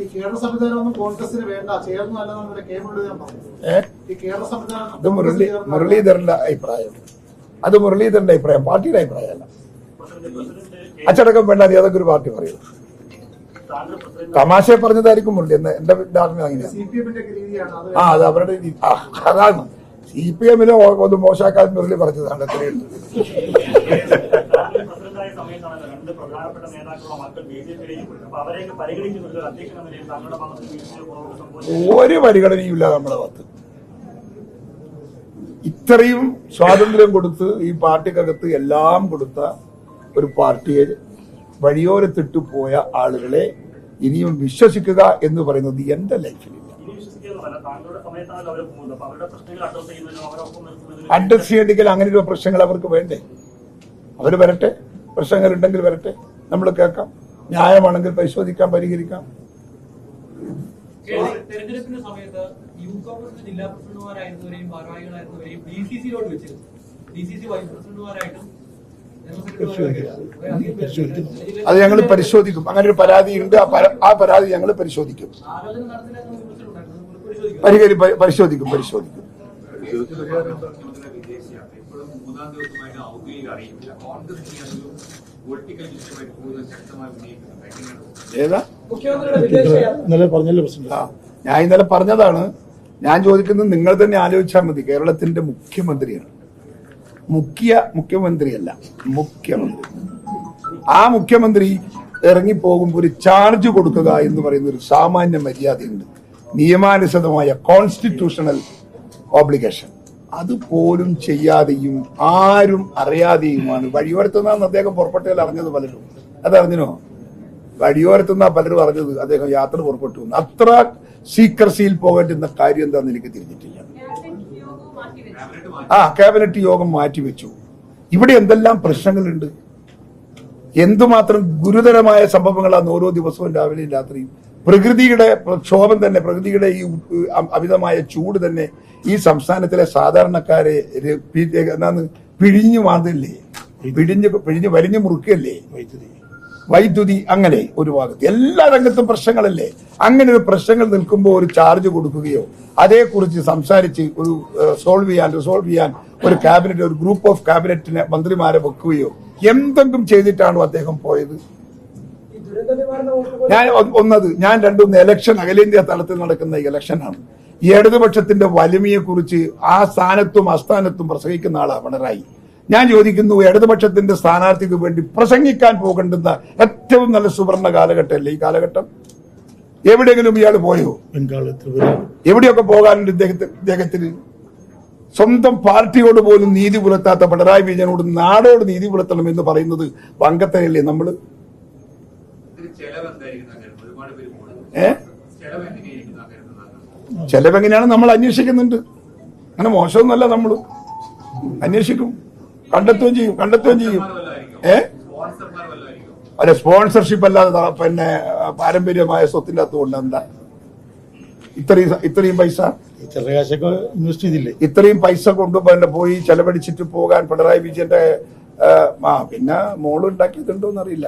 ഈ കേരള സംവിധാനം കോൺഗ്രസിന് വേണ്ട. ചേർന്നല്ല കെ മുരളീധരൻ പറഞ്ഞു ഈ കേരള സംവിധാനം മുരളീധരന്റെ അഭിപ്രായം. അത് മുരളീധരന്റെ അഭിപ്രായം പാർട്ടിയുടെ അഭിപ്രായമല്ല. അച്ചടക്കം വേണ്ട അത് ഏതൊക്കെ ഒരു പാർട്ടി പറയും? തമാശ പറഞ്ഞതായിരിക്കും മുരളി. എന്ന് എന്റെ ധാരണ അങ്ങനെയാണ്. ആ അത് അവരുടെ അതാണ്. സി പി എമ്മിനെ ഒന്ന് മോശമാക്കാൻ മുരളി പറഞ്ഞതാണ് പ്രസിഡന്റായ സമയത്താണ് രണ്ട് പ്രധാനപ്പെട്ട നേതാക്കളുടെ മക്കൾ ബി ജെ പിയിലേക്ക് പോയി. അപ്പൊ അവരെയൊക്കെ പരിഗണിക്കുന്നുണ്ട്. ഒരു അധ്യക്ഷൻ എന്ന നിലയിൽ താങ്കളുടെ ഭാഗത്ത് വീഴ്ചയോ കുറവോ സംഭവിച്ചു ഒരു പരിഗണനയുമില്ല നമ്മുടെ നമ്മളെ ഭാഗത്ത് ഇത്രയും സ്വാതന്ത്ര്യം കൊടുത്ത് ഈ പാർട്ടിക്കകത്ത് എല്ലാം കൊടുത്ത ഒരു പാർട്ടിയെ വഴിയോരത്തിട്ട് പോയ ആളുകളെ ഇനിയും വിശ്വസിക്കുക എന്ന് പറയുന്നത് എന്റെ ലൈഫിലില്ല അഡ്രസ് അങ്ങനെയുള്ള ചെയ്യണമെങ്കിൽ അങ്ങനെ പ്രശ്നങ്ങൾ അവർക്ക് വേണ്ടേ? അവർ വരട്ടെ? പ്രശ്നങ്ങൾ ഉണ്ടെങ്കിൽ വരട്ടെ. നമ്മൾ കേൾക്കാം. ന്യായമാണെങ്കിൽ പരിശോധിക്കാം പരിഹരിക്കാം. തെരഞ്ഞെടുപ്പിന്റെ സമയത്ത് യൂത്ത് കോൺഗ്രസിന്റെ ജില്ലാ പ്രസിഡന്റുമാരായിരുന്നവരെയും ഭാരവാഹികളായിരുന്നവരെയും ഡി സി സിയിലോട്ട് വെച്ചിരുന്നു ഡി സി സി വൈസ് പ്രസിഡന്റുമാരായിട്ടും അത് ഞങ്ങൾ പരിശോധിക്കും. അങ്ങനെ ഒരു പരാതി ഉണ്ട് ആ പരാതി ഞങ്ങൾ പരിശോധിക്കും. പരിഹരി പരിശോധിക്കും. പരിശോധിക്കും. വിദേശയാത്ര ഇപ്പോഴും മൂന്നാം ദിവസമായിട്ട് ഔദ്യോഗിക അറിയില്ല കോൺഗ്രസ് പൊളിറ്റിക്കൽ ഇഷ്യൂമായിട്ട് കൂടുതൽ ശക്തമായി വിദേശയാത്ര ഇന്നലെ പറഞ്ഞല്ലോ പ്രസിഡന്റ്. ആ ഞാൻ ഇന്നലെ പറഞ്ഞതാണ്. ഞാൻ ചോദിക്കുന്നത് നിങ്ങൾ തന്നെ ആലോചിച്ചാൽ മതി. കേരളത്തിന്റെ മുഖ്യമന്ത്രിയാണ്. മുഖ്യ മുഖ്യമന്ത്രിയല്ല മുഖ്യമന്ത്രി. ആ മുഖ്യമന്ത്രി ഇറങ്ങിപ്പോകുമ്പോൾ ഒരു ചാർജ് കൊടുക്കുക എന്ന് പറയുന്ന ഒരു സാമാന്യ മര്യാദയുണ്ട്. നിയമാനുസൃതമായ കോൺസ്റ്റിറ്റ്യൂഷണൽ ഓബ്ലിഗേഷൻ അതുപോലും ചെയ്യാതെയും ആരും അറിയാതെയുമാണ്. വഴിയോരത്തുനിന്നാണ് അദ്ദേഹം പുറപ്പെട്ടതിൽ അറിഞ്ഞത് പലരും. അതറിഞ്ഞോ വഴിയോരത്തുനിന്നാ പലരും അറിഞ്ഞത് അദ്ദേഹം യാത്ര പുറപ്പെട്ടു അത്ര സീക്രസിയിൽ പോകേണ്ടുന്ന കാര്യം എന്താണെന്ന് എനിക്ക് തിരിഞ്ഞിട്ടില്ല. ആ ക്യാബിനറ്റ് യോഗം മാറ്റിവെച്ചു. ഇവിടെ എന്തെല്ലാം പ്രശ്നങ്ങളുണ്ട്? എന്തുമാത്രം ഗുരുതരമായ സംഭവങ്ങളാണ് ഓരോ ദിവസവും രാവിലെയും രാത്രിയും പ്രകൃതിയുടെ പ്രക്ഷോഭം തന്നെ പ്രകൃതിയുടെ ഈ അമിതമായ ചൂട് തന്നെ ഈ സംസ്ഥാനത്തിലെ സാധാരണക്കാരെ എന്നാന്ന് പിഴിഞ്ഞു മാതില്ലേ പിഴിഞ്ഞ് പിഴിഞ്ഞ് വരിഞ്ഞു മുറുക്കല്ലേ? വൈദ്യുതി. വൈദ്യുതി അങ്ങനെ ഒരു ഭാഗത്ത്. എല്ലാ രംഗത്തും പ്രശ്നങ്ങളല്ലേ? അങ്ങനെ ഒരു പ്രശ്നങ്ങൾ നിൽക്കുമ്പോൾ ഒരു ചാർജ് കൊടുക്കുകയോ അതേക്കുറിച്ച് സംസാരിച്ച് ഒരു സോൾവ് ചെയ്യാൻ റിസോൾവ് ചെയ്യാൻ ഒരു ക്യാബിനറ്റ് ഒരു ഗ്രൂപ്പ് ഓഫ് ക്യാബിനറ്റിനെ മന്ത്രിമാരെ വെക്കുകയോ എന്തെങ്കിലും ചെയ്തിട്ടാണോ അദ്ദേഹം പോയത്? ഞാൻ ഒന്നത് ഞാൻ രണ്ടൊന്ന് ഇലക്ഷൻ അഖിലേന്ത്യാ തലത്തിൽ നടക്കുന്ന ഇലക്ഷനാണ് ഈ ഇടതുപക്ഷത്തിന്റെ വലിമയെ കുറിച്ച് ആ സ്ഥാനത്തും അസ്ഥാനത്തും പ്രസംഗിക്കുന്ന ആളാണ് പിണറായി. ഞാൻ ചോദിക്കുന്നു ഇടതുപക്ഷത്തിന്റെ സ്ഥാനാർത്ഥിക്ക് വേണ്ടി പ്രസംഗിക്കാൻ പോകേണ്ടുന്ന ഏറ്റവും നല്ല സുവർണ കാലഘട്ടമല്ലേ ഈ കാലഘട്ടം? എവിടെയെങ്കിലും ഇയാൾ പോയോ? എവിടെയൊക്കെ പോകാനുണ്ട് ഇദ്ദേഹത്തിന് ഇദ്ദേഹത്തിന്? സ്വന്തം പാർട്ടിയോട് പോലും നീതി പുലർത്താത്ത പിണറായി വിജയനോട് നാടോട് നീതി പുലർത്തണം എന്ന് പറയുന്നത് വങ്കത്തനല്ലേ നമ്മൾ? ഏ? ചെലവെങ്ങനെയാണ് നമ്മൾ അന്വേഷിക്കുന്നുണ്ട്. അങ്ങനെ മോശമൊന്നുമല്ല നമ്മൾ അന്വേഷിക്കും. കണ്ടെത്തുകയും ചെയ്യും കണ്ടെത്തുകയും ചെയ്യും. ഏ? അല്ല സ്പോൺസർഷിപ്പ് അല്ലാതെ പിന്നെ പാരമ്പര്യമായ സ്വത്തിന്റെ അകത്തുകൊണ്ട് എന്താ ഇത്രയും ഇത്രയും പൈസ. ഇൻവെസ്റ്റ് ചെയ്തില്ലേ? ഇത്രയും പൈസ കൊണ്ട് പിന്നെ പോയി ചെലവഴിച്ചിട്ട് പോകാൻ പിണറായി വിജയന്റെ ആ, പിന്നെ മോൾ ഉണ്ടാക്കിയിട്ടുണ്ടോ എന്നറിയില്ല